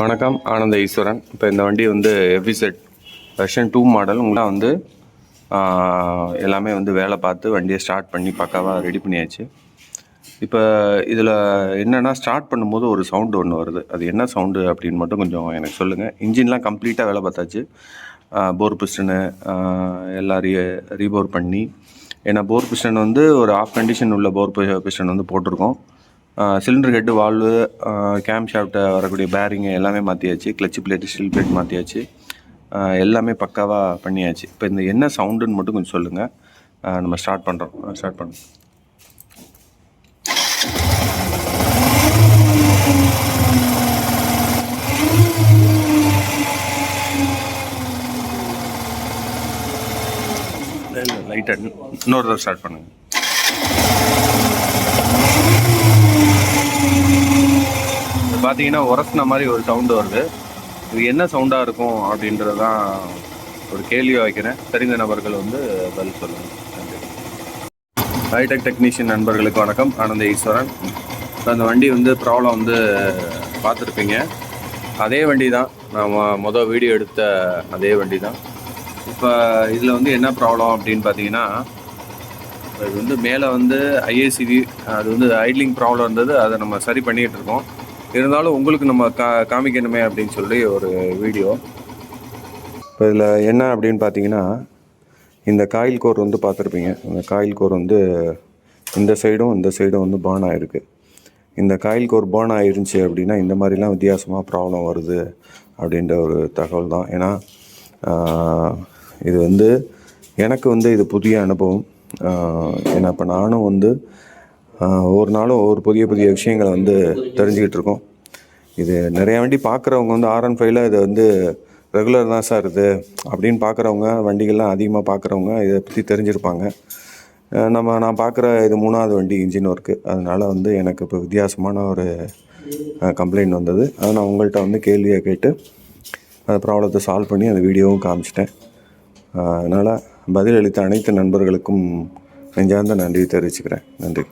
வணக்கம் ஆனந்த ஈஸ்வரன். இப்போ இந்த வண்டி வந்து எஃபிசெட் வெர்ஷன் டூ மாடல் உங்களாம் வந்து எல்லாமே வந்து வேலை பார்த்து வண்டியை ஸ்டார்ட் பண்ணி பக்காவாக ரெடி பண்ணியாச்சு. இப்போ இதில் என்னென்னா ஸ்டார்ட் பண்ணும்போது ஒரு சவுண்டு ஒன்று வருது. அது என்ன சவுண்டு அப்படின்னு மட்டும் கொஞ்சம் எனக்கு சொல்லுங்கள் இன்ஜின்லாம் கம்ப்ளீட்டாக வேலை பார்த்தாச்சு. போர் பிஸ்டனு எல்லாம் ரீ ரீபோர் பண்ணி. ஏன்னா போர் பிஸ்டன் வந்து ஒரு ஆஃப் கண்டிஷன் உள்ள போர் பிஸ்டன் வந்து போட்டிருக்கோம். சிலிண்டர் ஹெட்டு வால்வு கேம் ஷாஃப்ட்டை வரக்கூடிய பேரிங்கு எல்லாமே மாற்றியாச்சு கிளச்சு பிளேட்டு ஸ்டீல் பிளேட் மாற்றியாச்சு எல்லாமே பக்காவாக பண்ணியாச்சு. இப்போ இந்த என்ன சவுண்டுன்னு மட்டும் கொஞ்சம் சொல்லுங்கள் நம்ம ஸ்டார்ட் பண்ணுறோம் ஸ்டார்ட் பண்ணுறோம் லைட்டாக இன்னொரு தடவை ஸ்டார்ட் பண்ணுங்கள் பார்த்தீங்கன்னா உரசின மாதிரி ஒரு சவுண்டு வருது. இது என்ன சவுண்டாக இருக்கும் அப்படின்றது தான் ஒரு கேள்வியை வைக்கிறேன். தெரிந்த நபர்கள் வந்து பதில் சொல்லுங்கள் நன்றி. ஹைடெக் டெக்னீஷியன் நண்பர்களுக்கு வணக்கம். ஆனந்த ஈஸ்வரன். இப்போ அந்த வண்டி வந்து ப்ராப்ளம் வந்து பார்த்துருப்பீங்க. அதே வண்டி தான் நான் மொதல் வீடியோ எடுத்த அதே வண்டி தான் இப்போ இதில் வந்து என்ன ப்ராப்ளம் அப்படின்னு பார்த்தீங்கன்னா இது வந்து மேலே வந்து ஐஏசிவி அது வந்து ஐட்லிங் ப்ராப்ளம் இருந்தது. அதை நம்ம சரி பண்ணிகிட்டு இருக்கோம். இருந்தாலும் உங்களுக்கு நம்ம கா காமிக்கணுமே அப்படின்னு சொல்லி ஒரு வீடியோ. இப்போ இதில் என்ன அப்படின்னு பார்த்தீங்கன்னா இந்த காயில் கோர் வந்து பார்த்துருப்பீங்க இந்த காயில் கோர் வந்து இந்த சைடும் இந்த சைடும் வந்து பேர்ன் ஆகிருக்கு இந்த காயில் கோர் பேர்ன் ஆகிருந்துச்சி அப்படின்னா இந்த மாதிரிலாம் வித்தியாசமாக ப்ராப்ளம் வருது அப்படின்ற ஒரு தகவல் தான். ஏன்னா இது வந்து எனக்கு வந்து இது புதிய அனுபவம். ஏன்னா இப்போ நானும் வந்து ஒவ்வொரு நாளும் ஒவ்வொரு புதிய புதிய விஷயங்களை வந்து தெரிஞ்சுக்கிட்டு இருக்கோம். இது நிறைய வண்டி பார்க்குறவங்க வந்து ஆர் ஒன் ஃபைவ்ல இது வந்து ரெகுலர் தான் சார் இது அப்படின்னு பார்க்குறவங்க வண்டிகள்லாம் அதிகமாக பார்க்குறவங்க இதை பற்றி தெரிஞ்சிருப்பாங்க. நம்ம நான் பார்க்குற இது மூணாவது வண்டி இன்ஜின் ஒர்க்கு அதனால் வந்து எனக்கு இப்போ வித்தியாசமான ஒரு கம்ப்ளைண்ட் வந்தது. அதை நான் உங்கள்கிட்ட வந்து கேள்வியை கேட்டு அந்த ப்ராப்ளத்தை சால்வ் பண்ணி அந்த வீடியோவும் காமிச்சிட்டேன். அதனால் பதிலளித்த அனைத்து நண்பர்களுக்கும் நெஞ்சார்ந்த நன்றி தெரிவிச்சுக்கிறேன். நன்றி.